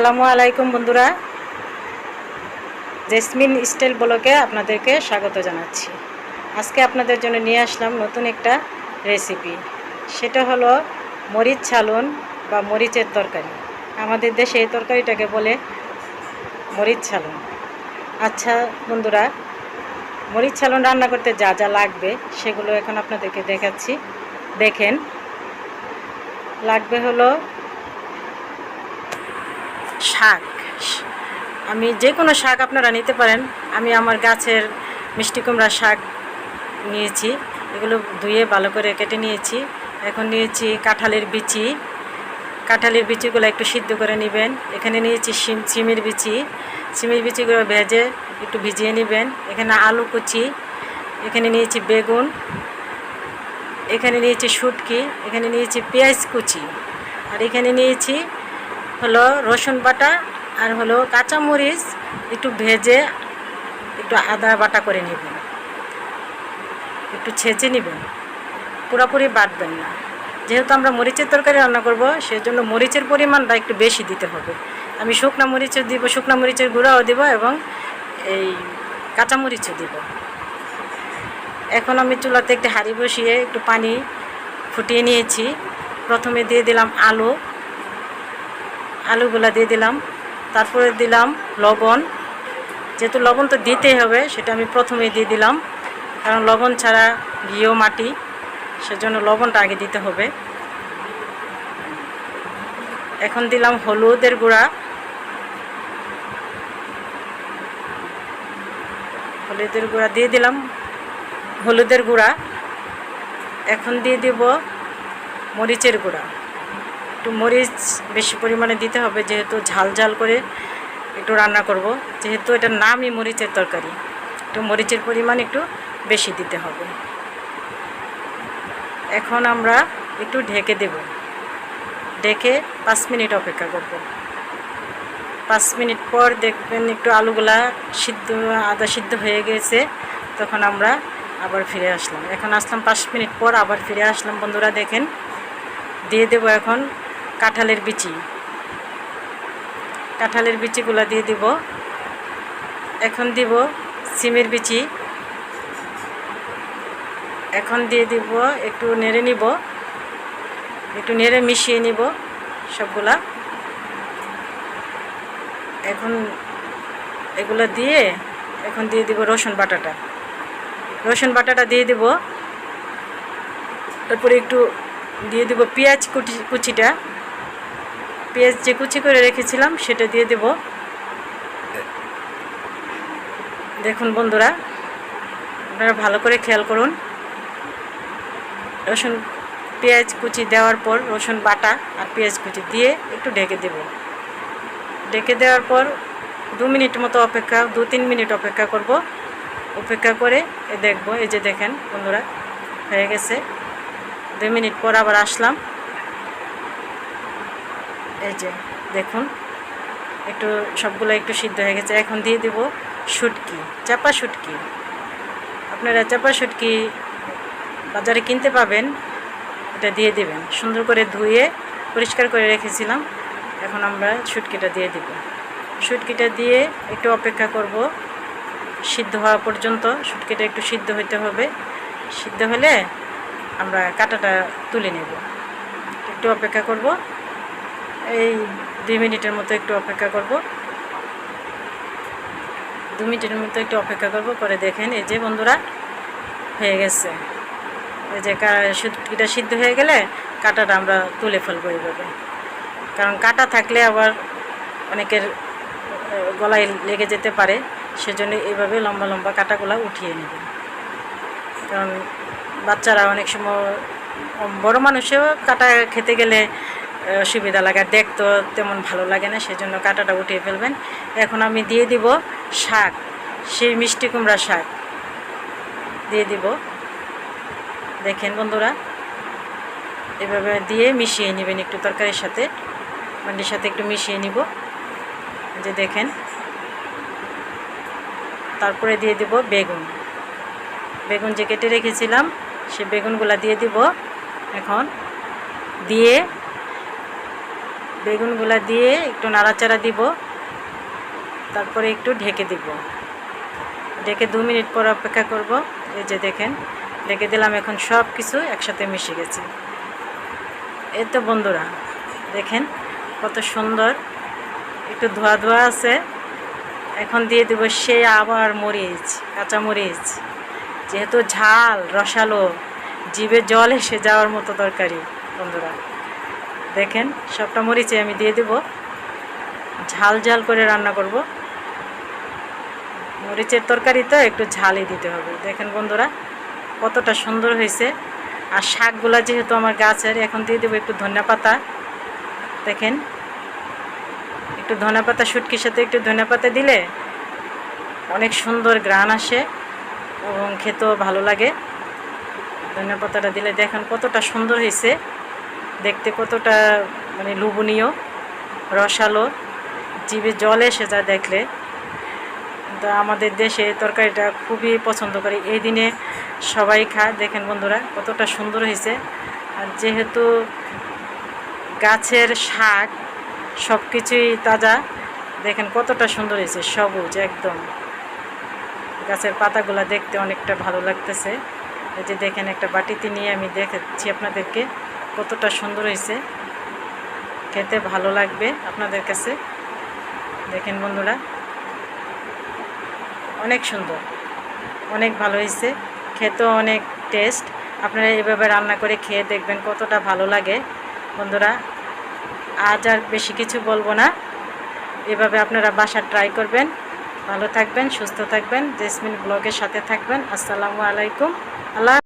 আসসালামু আলাইকুম বন্ধুরা। জেসমিন স্টাইল ব্লকে আপনাদেরকে স্বাগত জানাচ্ছি। আজকে আপনাদের জন্য নিয়ে আসলাম নতুন একটা রেসিপি। সেটা হলো মরিচ ছালন বা মরিচের তরকারি। আমাদের দেশে এই তরকারিটাকে বলে মরিচ ছালন। আচ্ছা বন্ধুরা, মরিচ ছালন রান্না করতে যা যা লাগবে সেগুলো এখন আপনাদেরকে দেখাচ্ছি। দেখেন, লাগবে হলো শাক। আমি যে কোনো শাক আপনারা নিতে পারেন। আমি আমার গাছের মিষ্টি কুমড়া শাক নিয়েছি। এগুলো ধুয়ে ভালো করে কেটে নিয়েছি। এখন নিয়েছি কাঁঠালের বিচি। কাঁঠালের বিচিগুলো একটু সিদ্ধ করে নেবেন। এখানে নিয়েছি সিম সিমের বিচি। সিমের বিচিগুলো ভেজে একটু ভিজিয়ে নেবেন। এখানে আলু কুচি। এখানে নিয়েছি বেগুন। এখানে নিয়েছি শুটকি। এখানে নিয়েছি পেঁয়াজ কুচি। আর এখানে নিয়েছি হলো রসুন বাটা আর হলো কাঁচামরিচ একটু ভেজে একটু আদা বাটা করে নেবেন। একটু ছেঁচে নেবেন। পুরোপুরি বাটবেন না। যেহেতু আমরা মরিচের তরকারি রান্না করব, সেজন্য মরিচের পরিমাণটা একটু বেশি দিতে হবে। আমি শুকনো মরিচও দিব, শুকনো মরিচের গুঁড়াও দিব এবং এই কাঁচামরিচও দিব। এখন আমি চুলাতে একটি হাঁড়ি বসিয়ে একটু পানি ফুটিয়ে নিয়েছি। প্রথমে দিয়ে দিলাম আলু। আলুগুলা দিয়ে দিলাম। তারপরে দিলাম লবণ। যেহেতু লবণ তো দিতেই হবে, সেটা আমি প্রথমে দিয়ে দিলাম। কারণ লবণ ছাড়া ঘিও, মাটি, সেজন্য লবণটা আগে দিতে হবে। এখন দিলাম হলুদের গুঁড়া। হলুদের গুঁড়া দিয়ে দিলাম। হলুদের গুঁড়া। এখন দিয়ে দিব মরিচের গুঁড়া। একটু মরিচ বেশি পরিমাণে দিতে হবে, যেহেতু ঝাল ঝাল করে একটু রান্না করব। যেহেতু এটার নামই মরিচের তরকারি, একটু মরিচের পরিমাণ একটু বেশি দিতে হবে। এখন আমরা একটু ঢেকে দেব। ঢেকে পাঁচ মিনিট অপেক্ষা করব। পাঁচ মিনিট পর দেখবেন একটু আলুগুলা সিদ্ধ, আদা সিদ্ধ হয়ে গেছে, তখন আমরা আবার ফিরে আসলাম। এখন আসলাম পাঁচ মিনিট পর আবার ফিরে আসলাম। বন্ধুরা দেখেন, দিয়ে দেবো এখন কাঁঠালের বিচি। কাঁঠালের বিচিগুলো দিয়ে দিব। এখন দিব সিমের বিচি। এখন দিয়ে দিব, একটু নেড়ে নিব। একটু নেড়ে মিশিয়ে নিব সবগুলা। এখন এগুলো দিয়ে এখন দিয়ে দিব রসুন বাটাটা। রসুন বাটাটা দিয়ে দিব। তারপরে একটু দিয়ে দেবো পেঁয়াজ কুচি কুচিটা। পেঁয়াজ যে কুচি করে রেখেছিলাম, সেটা দিয়ে দেব। দেখুন বন্ধুরা, আপনারা ভালো করে খেয়াল করুন। রসুন পেঁয়াজ কুচি দেওয়ার পর, রসুন বাটা আর পেঁয়াজ কুচি দিয়ে একটু ঢেকে দেব। ঢেকে দেওয়ার পর দু মিনিট মতো অপেক্ষা, দু তিন মিনিট অপেক্ষা করব। অপেক্ষা করে দেখব, এই যে দেখেন বন্ধুরা, হয়ে গেছে। দু মিনিট পর আবার আসলাম। এই যে, দেখুন। একটু, সবগুলো একটু সিদ্ধ হয়ে গেছে। এখন দিয়ে দেব শুটকি, চাপা শুটকি। আপনারা চাপা শুটকি বাজারে কিনতে পাবেন, এটা দিয়ে দিবেন। সুন্দর করে ধুয়ে পরিষ্কার করে রেখেছিলাম। এখন আমরা শুটকিটা দিয়ে দিব। শুটকিটা দিয়ে একটু অপেক্ষা করব। সিদ্ধ হওয়া পর্যন্ত শুটকিটা একটু সিদ্ধ হইতে হবে। সিদ্ধ হলে আমরা কাঁটাটা তুলে নেব। একটু অপেক্ষা করব। এই দুই মিনিটের মতো একটু অপেক্ষা করব। দু মিনিটের মতো একটু অপেক্ষা করব, পরে দেখেন এই যে বন্ধুরা, হয়ে গেছে। এই যে শুটকিটা সিদ্ধ হয়ে গেলে কাঁটাটা আমরা তুলে ফেলব এইভাবে। কারণ কাঁটা থাকলে আবার অনেকের গলায় লেগে যেতে পারে, সেজন্য এইভাবে লম্বা লম্বা কাঁটাগুলো উঠিয়ে নেবে। কারণ বাচ্চারা অনেক সময় বড় মানুষেও কাটা খেতে গেলে সুবিধা লাগে, দেখতে তেমন ভালো লাগে না, সেজন্য কাঁটাটা উঠিয়ে ফেলবেন। এখন আমি দিয়ে দিব শাক, সেই মিষ্টি কুমড়া শাক। দিয়ে দিব। দেখেন বন্ধুরা, এভাবে দিয়ে মিশিয়ে নেবেন একটু তরকারির সাথে। মান্ডির সাথে একটু মিশিয়ে নিব। যে দেখেন, তারপরে দিয়ে দিব বেগুন। বেগুন যে কেটে রেখেছিলাম, সে বেগুনগুলা দিয়ে দিব। এখন দিয়ে বেগুনগুলা দিয়ে একটু নাড়াচাড়া দিব। তারপরে একটু ঢেকে দিব। ঢেকে দু মিনিট পর অপেক্ষা করব। এই যে দেখেন, ঢেকে দিলাম, এখন সব কিছু একসাথে মিশে গেছে। এই তো বন্ধুরা, দেখেন কত সুন্দর। একটু ধোয়া ধোয়া আছে। এখন দিয়ে দেবো সে আবার মরিচ, কাঁচা মরিচ। যেহেতু ঝাল, রসালো, জিভে জল এসে যাওয়ার মতো তরকারি, বন্ধুরা। দেখেন, সবটা মরিচে আমি দিয়ে দেব। ঝাল ঝাল করে রান্না করব। মরিচের তরকারি তো একটু ঝালই দিতে হবে। দেখেন বন্ধুরা, কতটা সুন্দর হয়েছে। আর শাকগুলা যেহেতু আমার গাছের, এখন দিয়ে দেবো একটু ধনিয়া পাতা। দেখেন, একটু ধনে পাতা, শুটকির সাথে একটু ধনে পাতা দিলে অনেক সুন্দর গ্রান আসে এবং খেতেও ভালো লাগে। ধনে পাতাটা দিলে দেখেন কতটা সুন্দর হয়েছে। দেখতে কতটা মানে লোভনীয়, রসালো, জিভে জল এসে দেখলে। কিন্তু আমাদের দেশে তরকারিটা খুবই পছন্দ করে। এই দিনে সবাই খায়। দেখেন বন্ধুরা, কতটা সুন্দর হয়েছে। আর যেহেতু গাছের শাক সব কিছুই তাজা, দেখেন কতটা সুন্দর হয়েছে, সবুজ একদম। গাছের পাতাগুলো দেখতে অনেকটা ভালো লাগতেছে। এই যে দেখেন একটা বাটিতে নিয়ে আমি দেখাচ্ছি আপনাদেরকে। কতটা সুন্দর হয়েছে। খেতে ভালো লাগবে আপনাদের কাছে। দেখেন বন্ধুরা। অনেক সুন্দর। অনেক ভালো হয়েছে। খেতেও অনেক টেস্ট আপনারা এভাবে রান্না করে খেয়ে দেখবেন কতটা ভালো লাগে বন্ধুরা। আজ আর বেশি কিছু বলব না। এভাবে আপনারা বাসা ট্রাই করবেন। ভালো থাকবেন, সুস্থ থাকবেন। জেসমিন ব্লগের সাথে থাকবেন। আসসালামু আলাইকুম। আল্লাহ